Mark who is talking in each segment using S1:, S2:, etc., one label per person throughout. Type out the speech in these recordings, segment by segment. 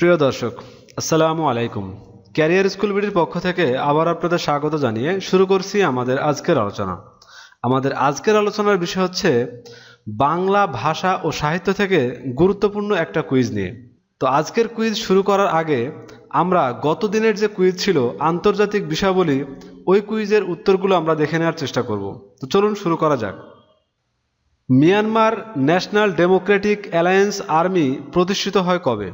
S1: প্রিয় দর্শক, আসসালামু আলাইকুম। ক্যারিয়ার স্কুল বিডির পক্ষ থেকে আবার আপনাদের স্বাগত জানিয়ে শুরু করছি আমাদের আজকের আলোচনা। আমাদের আজকের আলোচনার বিষয় হচ্ছে বাংলা ভাষা ও সাহিত্য থেকে গুরুত্বপূর্ণ একটা কুইজ নিয়ে। তো আজকের কুইজ শুরু করার আগে আমরা গত দিনের যে কুইজ ছিল, আন্তর্জাতিক বিষয়াবলী, ওই কুইজের উত্তরগুলো আমরা দেখে নেওয়ার চেষ্টা করব। তো চলুন শুরু করা যাক। Myanmar National Democratic Alliance Army প্রতিষ্ঠিত হয় কবে?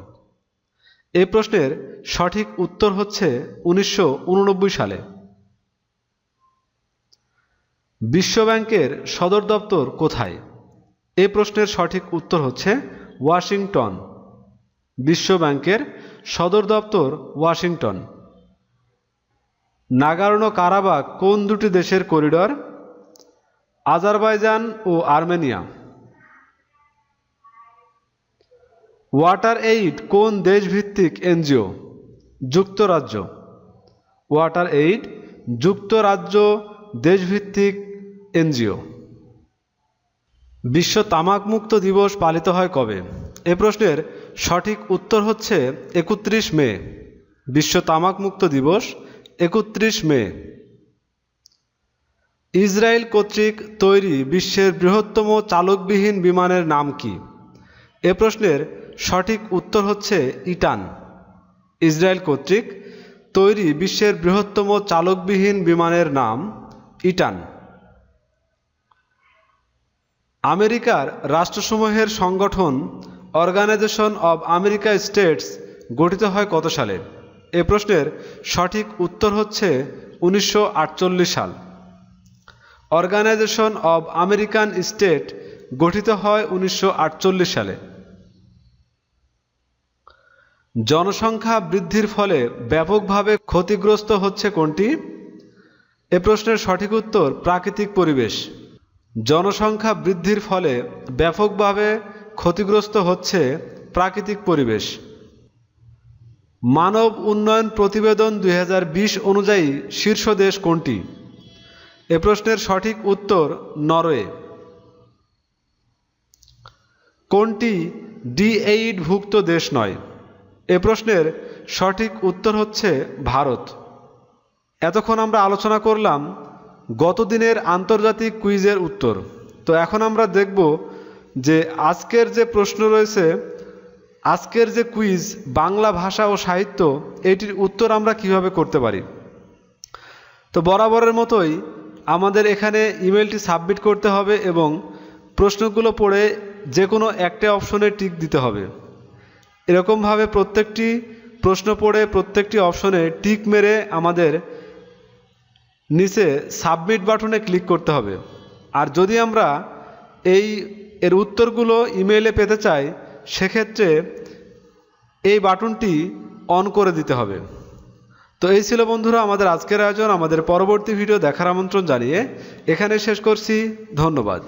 S1: এই প্রশ্নের সঠিক উত্তর হচ্ছে উনিশশো উননব্বই সালে। বিশ্বব্যাংকের সদর দপ্তর কোথায়? এই প্রশ্নের সঠিক উত্তর হচ্ছে ওয়াশিংটন। বিশ্বব্যাংকের সদর দপ্তর ওয়াশিংটন। নাগার্নো কারাবাক কোন দুটি দেশের করিডর? আজারবাইজান ও আর্মেনিয়া। ওয়াটার এইড কোন দেশভিত্তিক এনজিও? যুক্তরাজ্য। ওয়াটার এইড যুক্তরাজ্য দেশভিত্তিক এনজিও। বিশ্ব তামাকমুক্ত দিবস পালিত হয় কবে? এ প্রশ্নের সঠিক উত্তর হচ্ছে একত্রিশ মে। বিশ্ব তামাকমুক্ত দিবস একত্রিশ মে। ইসরায়েল কর্তৃক তৈরি বিশ্বের বৃহত্তম চালকবিহীন বিমানের নাম কি? এ প্রশ্নের সঠিক উত্তর হচ্ছে ইটান, ইসরায়েল কর্তৃক তৈরি বিশ্বের বৃহত্তম চালকবিহীন বিমানের নাম ইটান। আমেরিকার রাষ্ট্রসমূহের সংগঠন অর্গানাইজেশন অব আমেরিকা স্টেটস গঠিত হয় কত সালে? এ প্রশ্নের সঠিক উত্তর হচ্ছে উনিশশো আটচল্লিশ সাল। অর্গানাইজেশন অব আমেরিকান স্টেট গঠিত হয় উনিশশো আটচল্লিশ সালে। জনসংখ্যা বৃদ্ধির ফলে ব্যাপকভাবে ক্ষতিগ্রস্ত হচ্ছে কোনটি? এ প্রশ্নের সঠিক উত্তর প্রাকৃতিক পরিবেশ। জনসংখ্যা বৃদ্ধির ফলে ব্যাপকভাবে ক্ষতিগ্রস্ত হচ্ছে প্রাকৃতিক পরিবেশ। মানব উন্নয়ন প্রতিবেদন দু হাজার বিশ অনুযায়ী শীর্ষ দেশ কোনটি? এ প্রশ্নের সঠিক উত্তর নরওয়ে। কোনটি ডি এইট ভুক্ত দেশ নয়? এ প্রশ্নের সঠিক উত্তর হচ্ছে ভারত। এতক্ষণ আমরা আলোচনা করলাম গত দিনের আন্তর্জাতিক কুইজের উত্তর। তো এখন আমরা দেখব যে আজকের যে প্রশ্ন রয়েছে, আজকের যে কুইজ বাংলা ভাষা ও সাহিত্য, এটির উত্তর আমরা কীভাবে করতে পারি? তো বরাবরের মতোই আমাদের এখানে ইমেলটি সাবমিট করতে হবে এবং প্রশ্নগুলো পড়ে যে কোনো একটা অপশনে টিক দিতে হবে। এরকমভাবে প্রত্যেকটি প্রশ্ন পড়ে, প্রত্যেকটি অপশনে টিক মেরে আমাদের নিচে সাবমিট বাটনে ক্লিক করতে হবে। আর যদি আমরা এই এর উত্তরগুলো ইমেইলে পেতে চাই, সেক্ষেত্রে এই বাটনটি অন করে দিতে হবে। তো এই ছিল বন্ধুরা আমাদের আজকের আয়োজন, আমাদের পরবর্তী ভিডিও দেখার আমন্ত্রণ জানিয়ে এখানে শেষ করছি। ধন্যবাদ।